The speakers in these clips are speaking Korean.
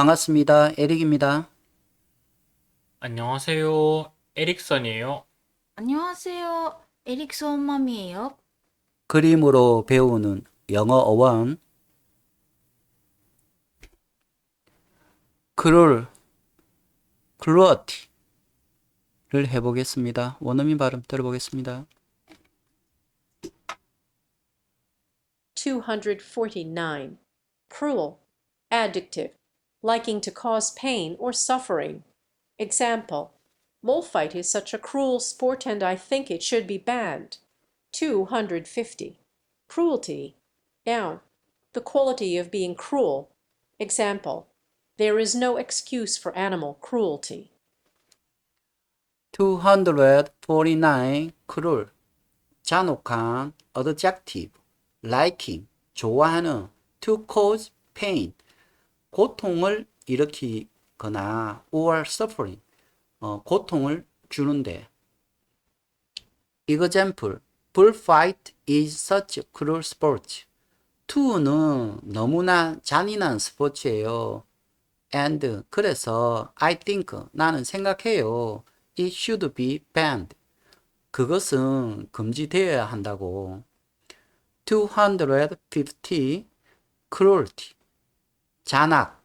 반갑습니다. 에릭입니다. 안녕하세요. 에릭선이에요. 안녕하세요. 에릭슨 맘이에요. 그림으로 배우는 영어 어원. 크롤, 클루어티를 해보겠습니다. 원어민 발음 들어보겠습니다. 249. Cruel. Adjective. Liking to cause pain or suffering. Example. Bullfight is such a cruel sport and I think it should be banned. 250. Cruelty. Noun. The quality of being cruel. Example. There is no excuse for animal cruelty. 249. 크롤, 잔혹한, adjective, liking, 좋아하는, to cause pain, 고통을 일으키거나 or suffering, 어, 고통을 주는데. example, bullfight is such cruel sport. to는 너무나 잔인한 스포츠예요. and 그래서 I think 나는 생각해요. It should be banned. 그것은 금지되어야 한다고. 250 cruelty 잔악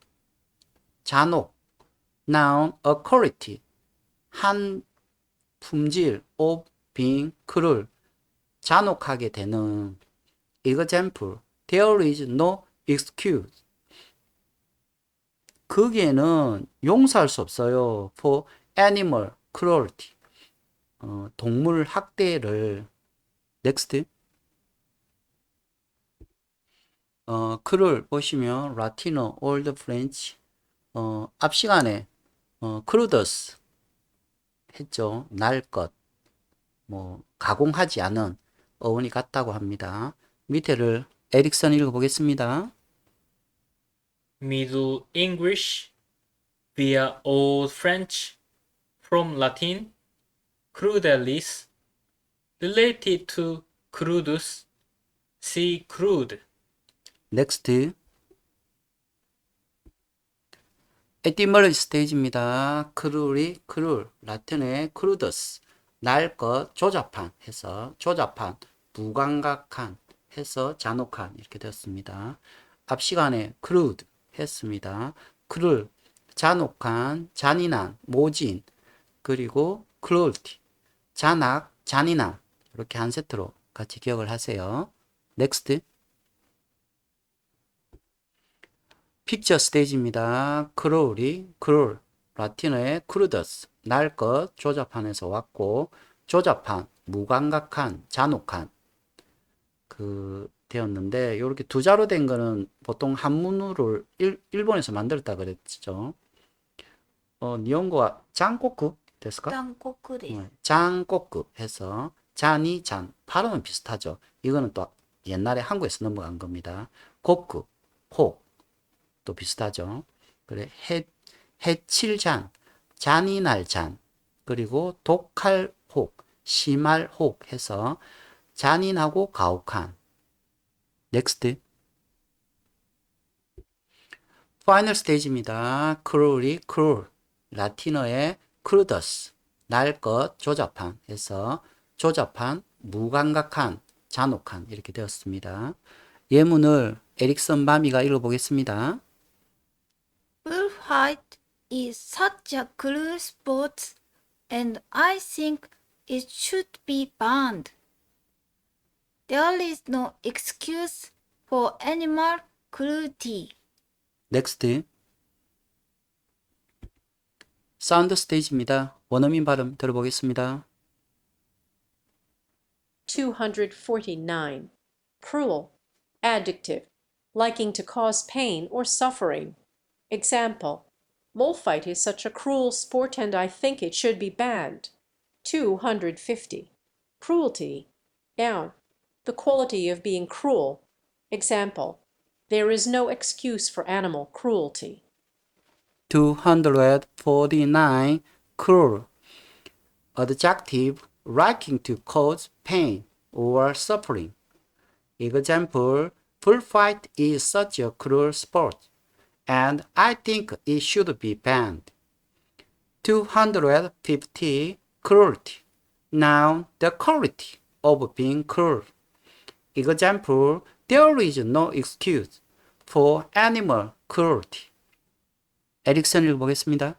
잔혹 noun authority 한 품질 of being cruel 잔혹하게 되는 example there is no excuse 거기에는 용서할 수 없어요. for animal cruelty. 어, 동물 학대를 next. 어, 글을 보시면 라틴어, 올드 프렌치 어, 앞 시간에 어, 크루더스 했죠. 날 것. 뭐 가공하지 않은 어원이 같다고 합니다. 밑에를 에릭선 읽어보겠습니다. Middle English via Old French from Latin crudelis related to crudus see crude 넥스트 에티멀리 스테이지입니다. 크룰이 크룰 라틴의 크루더스 날 것 조잡한 해서 조잡한 무감각한 해서 잔혹한 이렇게 되었습니다. 앞 시간에 크루드 했습니다. 크룰 잔혹한 잔인한 모진 그리고 크루얼티 잔악 잔인함 이렇게 한 세트로 같이 기억을 하세요. 넥스트 픽처 스테이지입니다. 크롤이 크롤 라틴어의 크루더스 날 것 조잡한에서 왔고 조잡한 무감각한 잔혹한 그 되었는데 이렇게 두 자로 된 거는 보통 한문으로 일, 본에서 만들었다 그랬죠. 어, 니혼고와 장꼬쿠 됐을까? 장꼬쿠 네. 네 장꼬쿠 해서 잔이 잔 발음은 비슷하죠. 이거는 또 옛날에 한국에서 넘어간 겁니다. 고쿠 혹 또 비슷하죠. 그래 해 해칠잔 잔인할 잔 그리고 독할 혹 심할 혹 해서 잔인하고 가혹한 넥스트 파이널 스테이지입니다. 크롤이 크롤 라틴어의 크루더스 날 것 조잡한 해서 조잡한 무감각한 잔혹한 이렇게 되었습니다. 예문을 에릭선 마미가 읽어보겠습니다. Bullfight is such a cruel sport and I think it should be banned. There is no excuse for animal cruelty. 넥스트 사운드 스테이지입니다. 원어민 발음 들어보겠습니다. 249. Cruel. Adjective. Liking to cause pain or suffering. Example. Bullfight is such a cruel sport and I think it should be banned. 250. Cruelty. Noun. The quality of being cruel. Example. There is no excuse for animal cruelty. 249 cruel adjective liking to cause pain or suffering. Example, bullfight is such a cruel sport and I think it should be banned. 250. Cruelty. Noun, the quality of being cruel. Example, there is no excuse for animal cruelty. 에릭슨 읽어보겠습니다.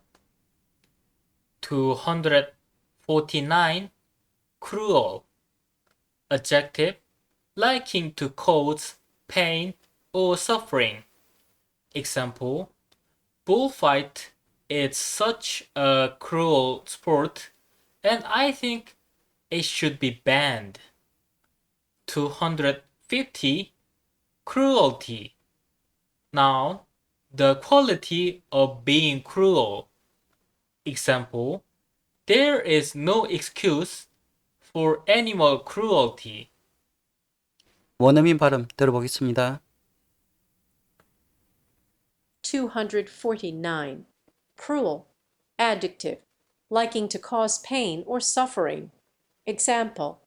249. Cruel. Adjective. Liking to cause pain or suffering. Example. Bullfight is such a cruel sport, and I think it should be banned. 250. Cruelty. Noun. The quality of being cruel. Example, there is no excuse for animal cruelty. 원어민 발음 들어보겠습니다. 249. Cruel. Adjective. Liking to cause pain or suffering. Example.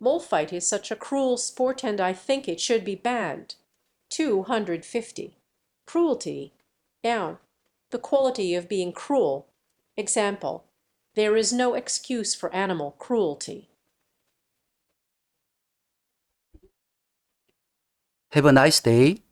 Bullfight is such a cruel sport and I think it should be banned. 250. Cruelty. Noun. The quality of being cruel. Example. There is no excuse for animal cruelty. Have a nice day.